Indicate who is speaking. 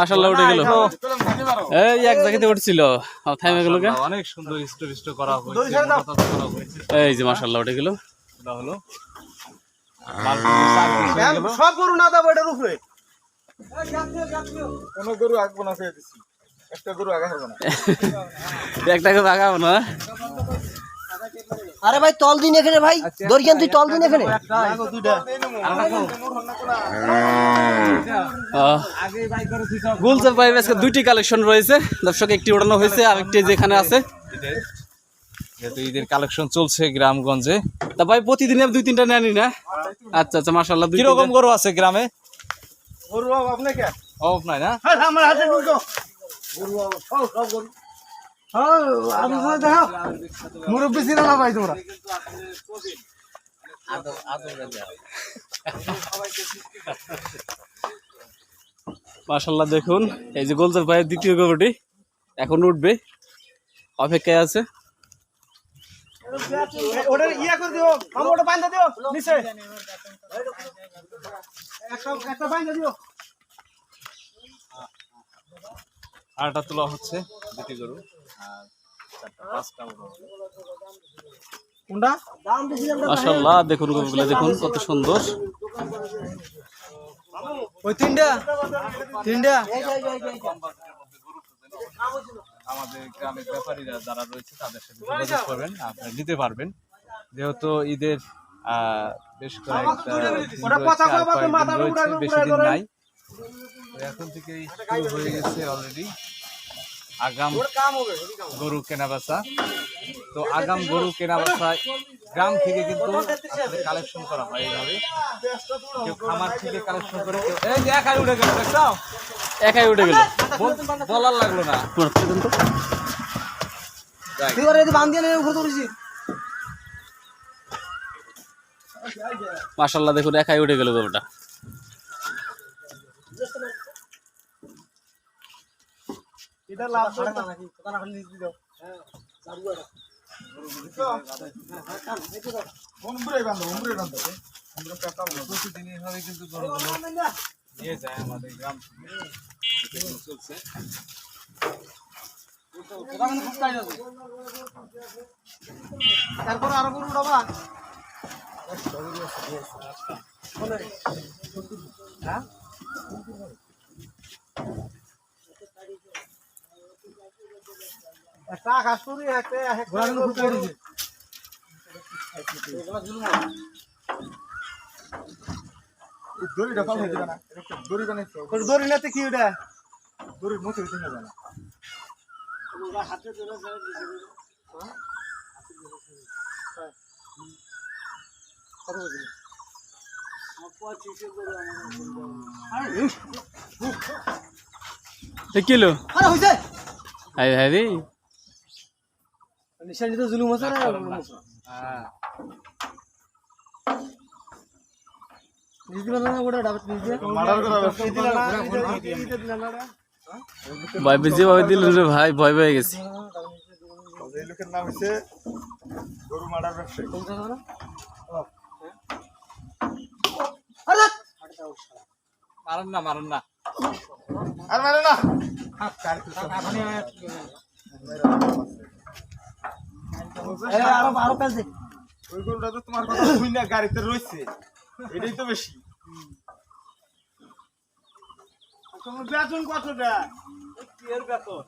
Speaker 1: মাশাল্লাহ উঠে গেল। এই এক জায়গাতে উঠছিল। থামে গেল
Speaker 2: অনেক সুন্দর স্টো স্টো করা হয়েছে
Speaker 1: এই যে মাশাল্লাহ উঠে গেল।
Speaker 2: হলো।
Speaker 3: সব গরু না দাও এটার উপরে
Speaker 4: কোনো গরু আঁকবো না একটা গরু আঁকা হবে না।
Speaker 3: আরে ভাই তল দিন এখানে ভাই। দরিয়ান তুই তল দিন এখানে।
Speaker 1: গুলজার ভাই আজকে দুইটি কালেকশন রয়েছে। দর্শক একটি ওড়ানো হয়েছে আর একটি যেখানে আছে।
Speaker 2: যেহেতু ঈদের কালেকশন চলছে গ্রামগঞ্জে।
Speaker 1: তা ভাই প্রতিদিন দুই তিনটা নেনি না? আচ্ছা আচ্ছা মাশাল্লাহ দুই
Speaker 2: কীরকম গরু আছে গ্রামে?
Speaker 4: গরু আপনি কে?
Speaker 2: অভাব নাই না?
Speaker 3: আমার হাতে গরু সব সব গরু। হ্যাঁ দেখো মুরব্বী ছিল না ভাই তোমরা
Speaker 1: মাশাল্লাহ দেখুন এই যে গোলজার ভাইয়ের দ্বিতীয় গরুটি এখন উঠবে অপেক্ষায় আছে।
Speaker 3: ওটা ইয়া
Speaker 2: আরটা তোলা হচ্ছে। দুটি গরু আর
Speaker 1: মাশাল্লাহ দেখুন গরুগুলো দেখুন কত সুন্দর।
Speaker 3: ওই তিনটা? তিনটা?
Speaker 2: আমাদের গ্রামের ব্যাপারীরা যারা রয়েছে তাদের সাথে যোগাযোগ করবেন আপনারা নিতে পারবেন। যেহেতু ঈদের বেশ কয়েকটা রয়েছে, বেশি দিন নাই। এখন থেকেই শুরু হয়ে গেছে অলরেডি আগাম গরু কেনা বেচা। তো আগাম গরু কেনা বেচা গ্রাম থেকে কিন্তু কালেকশন করা হয় এইভাবে। কেউ খামার থেকে কালেকশন করে কেউ একাই উঠে গেল দেখছ?
Speaker 1: একাই উঠে গেল।
Speaker 2: বলার লাগল না।
Speaker 3: ওরে বান দিয়ে নিয়ে উপরে তুলেছি।
Speaker 1: মাশাল্লাহ দেখুন একাই উঠে গেল গরুটা।
Speaker 3: এটা লাভ করে না নাকি? কথা না খালি দিও
Speaker 4: উমরে বান্ধব উমরে বান্ধব। উমরে পেটা
Speaker 2: প্রতিদিন এইভাবে কিন্তু গরুগুলো নিয়ে যায় আমাদের গ্রাম। চলছে
Speaker 3: তারপর আরও গরু উঠাবা। একটা
Speaker 4: দড়িটা না দড়ি বানাইছো।
Speaker 3: দড়ি নাতে কি ওটা?
Speaker 4: না।
Speaker 1: এ কিলো?
Speaker 3: আরে হইছে।
Speaker 1: হাই রে
Speaker 3: নিশানি তো জুলুম আছে না
Speaker 2: হ্যাঁ
Speaker 3: নিজ দিলা না ওটা ডাবত নিজ দিয়ে
Speaker 4: মার্ডার করা
Speaker 3: দিলা না এটা দিলা না
Speaker 1: ভাই বেজে ভাই দিল রে ভাই ভয় পেয়ে গেছি
Speaker 4: এই লোকের নাম হচ্ছে গরু মার্ডার ব্যবসায়ী
Speaker 3: আরে
Speaker 2: মারুন না মারুন না
Speaker 4: আর মানে না।
Speaker 3: এই আরও আরও পেছে
Speaker 4: ওই গরুটা তো তোমার কথা শুই না গাড়িতে রয়েছে। এটাই তো বেশি।
Speaker 3: তোমার বেতন কতটা? কি এর বেতন?